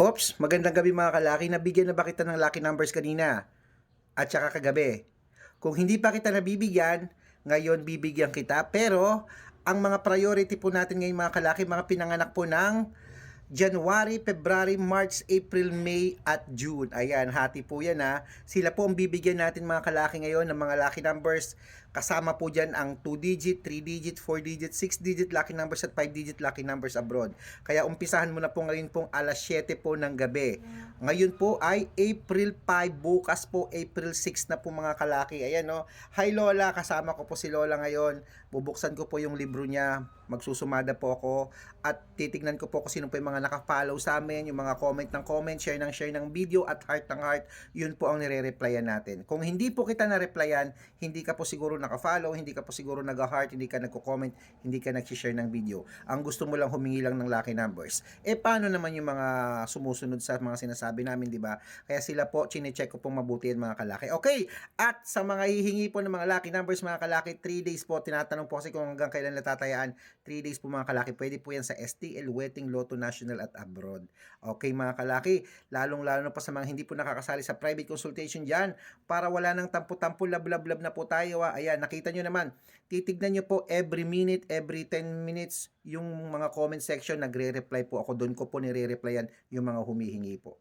Oops, magandang gabi mga kalaki. Nabigyan na ba kita ng lucky numbers kanina? At saka kagabi. Kung hindi pa kita nabibigyan, ngayon bibigyan kita. Pero, ang mga priority po natin ngayon mga kalaki, mga pinanganak po ng January, February, March, April, May at June. Ayan, hati po yan ha. Sila po ang bibigyan natin mga kalaki ngayon ng mga lucky numbers. Kasama po dyan ang 2-digit, 3-digit, 4-digit, 6-digit lucky numbers at 5-digit lucky numbers abroad. Kaya umpisahan mo na po ngayon pong alas 7 po ng gabi. Ngayon po ay April 5, bukas po April 6 na po mga kalaki. Ayan no. Hi Lola, kasama ko po si Lola ngayon. Bubuksan ko po yung libro niya. Magsusumada po ako at titignan ko po kung sino po yung mga naka-follow sa amin, yung mga comment ng comment, share ng share ng video at heart ng heart. Yun po ang nire-replyan natin. Kung hindi po kita na-replyan, hindi ka po siguro naka-follow, hindi ka po siguro nag-heart, hindi ka nagko-comment, hindi ka nag-share ng video. Ang gusto mo lang humingi lang ng lucky numbers. Eh paano naman yung mga sumusunod sa mga sinasabi namin, di ba? Kaya sila po, chine-check ko pong mabuti yan mga kalaki. Okay, at sa mga hihingi po ng mga lucky numbers mga kalaki, 3 days po, tinatanong po kasi kung hanggang kailan natatayaan, 3 days po mga kalaki, pwede po yan sa STL, Wedding, Lotto National at abroad. Okay mga kalaki, lalong-lalo na pa sa mga hindi po nakakasali sa private consultation dyan, para wala nang tampo-tampo, lab-lab-lab na po tayo. ah. Ayan, nakita nyo naman, titignan nyo po every minute, every 10 minutes, yung mga comment section, nagre-reply po ako, doon ko po nire-replyan yung mga humihingi po.